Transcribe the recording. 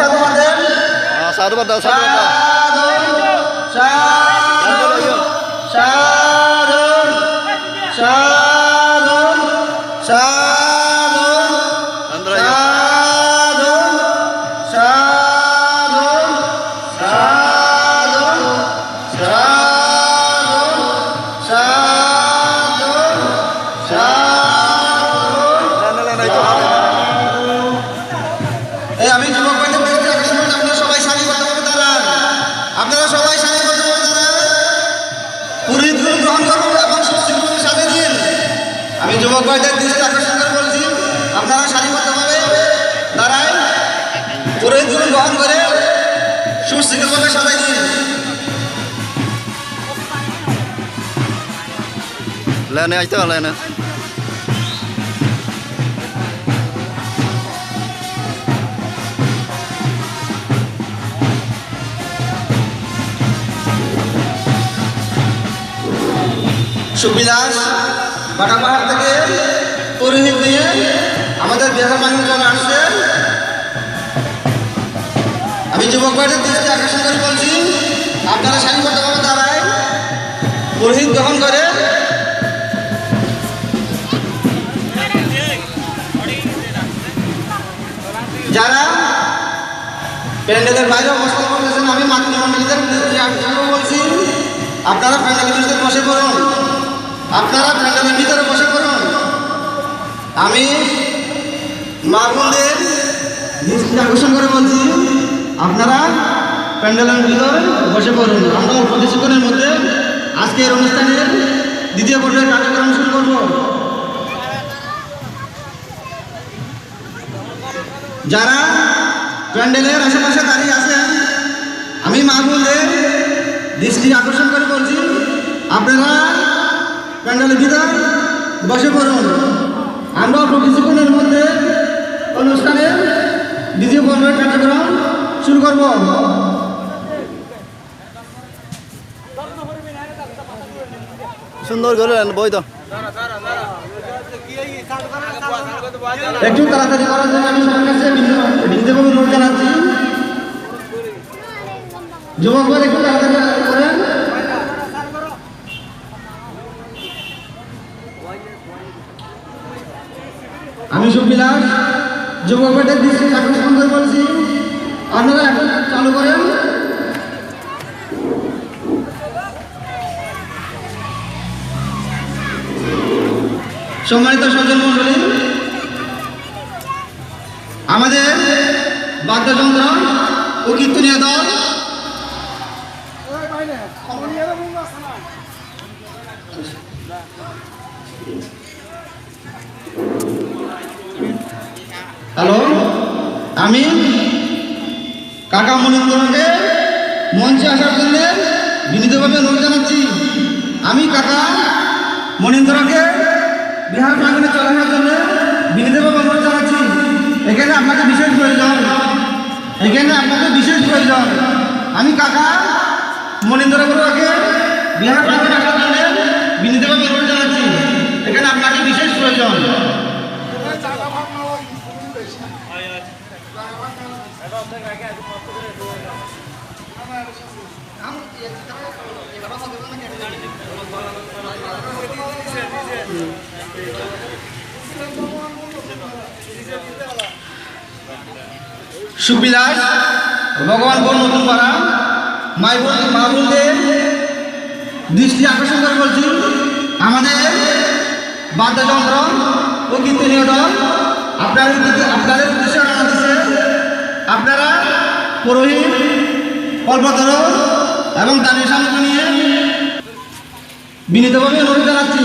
সাধুবাদ দেন Ah, sahabat dah, sahabat dah. সাধু সাধু সাধু সাধু সাধু আমি যুবক ভাইদের দৃষ্টি আকর্ষণ করে বলছি আপনারা সারিবদ্ধভাবে দাঁড়ান পুরোহিত গ্রহণ করে সুশৃঙ্খলভাবে সাজাই দিন Lana itu lana. সুবিলাস বাটাপাহাড় থেকে পুরোহিত নিয়ে আমাদের বিহার মানুষজন আসছে, আমি যুবক ভাইদের দৃষ্টি আকর্ষণ করে বলছি, আপনারা সারিবদ্ধভাবে দাঁড়ায় পুরোহিত গ্রহণ করে। যারা প্যান্ডেলের বাইরে অবস্থান করতেছেন, আমি মাতৃমণ্ডলীদের বলছি, আপনারা প্যান্ডেলের বসে পড়ুন। আপনারা প্যান্ডেলের ভিতরে বসে পড়ুন। আমি মা বোনদের দৃষ্টি আকর্ষণ করে বলছি, আপনারা প্যান্ডেলের ভিতরে বসে পড়ুন। আমরা কিছুক্ষণের মধ্যে আজকের অনুষ্ঠানের দ্বিতীয় পর্যায়ের কার্যক্রম শুরু করব। যারা প্যান্ডেলের আশেপাশে দাঁড়িয়ে আছেন, আমি মা বোনদের দৃষ্টি আকর্ষণ করে বলছি, আপনারা প্যান্ডেলের ভিতর বসে পড়ুন। আমরা অল্প কিছুক্ষণের মধ্যে অনুষ্ঠানের দ্বিতীয় পর্বের কার্যক্রম শুরু করব। সুন্দর করে বই তো। একটু তাড়াতাড়ি করার জন্য আমি সবার কাছে বিন্দুবাবু অনুরোধ জানাচ্ছি। যুবক ভাই একটু তাড়াতাড়ি করেন আমি সুবিলাস যুবক ভাইদের দৃষ্টি আকর্ষণ করে বলছি আপনারা এখন চালু করেন। সম্মানিত সজ্জন মন্ডলী আমাদের বাদ্যযন্ত্র ও কীর্তনীয় দল। হ্যালো? আমি কাকা মনিন্দরকে মঞ্চে আসার জন্য বিনীতভাবে অনুরোধ জানাচ্ছি। আমি কাকা মনিন্দরকে বিহার প্রাঙ্গনে চলে আসার জন্য বিনীতভাবে অনুরোধ জানাচ্ছি। এখানে আপনাকে বিশেষ প্রয়োজন। এখানে আপনাকে বিশেষ প্রয়োজন। আমি কাকা মনিন্দর গুরুকে বিহার প্রাঙ্গনে আসার জন্য বিনীতভাবে অনুরোধ জানাচ্ছি এখানে আপনাকে প্রয়োজন সুবিলাস ভগবানপুর নতুন পাড়া মাই বোন মা বোনদের দৃষ্টি আকর্ষণ করে বলছি আমাদের বাদ্যযন্ত্র ও কীর্তনীয় দল আপনার আপনাদের উদ্দেশ্যে জানাতেছে আপনারা পুরোহিত, কল্পতর এবং দানের সামগ্রী নিয়ে বিনীতভাবে অনুরোধ জানাচ্ছি।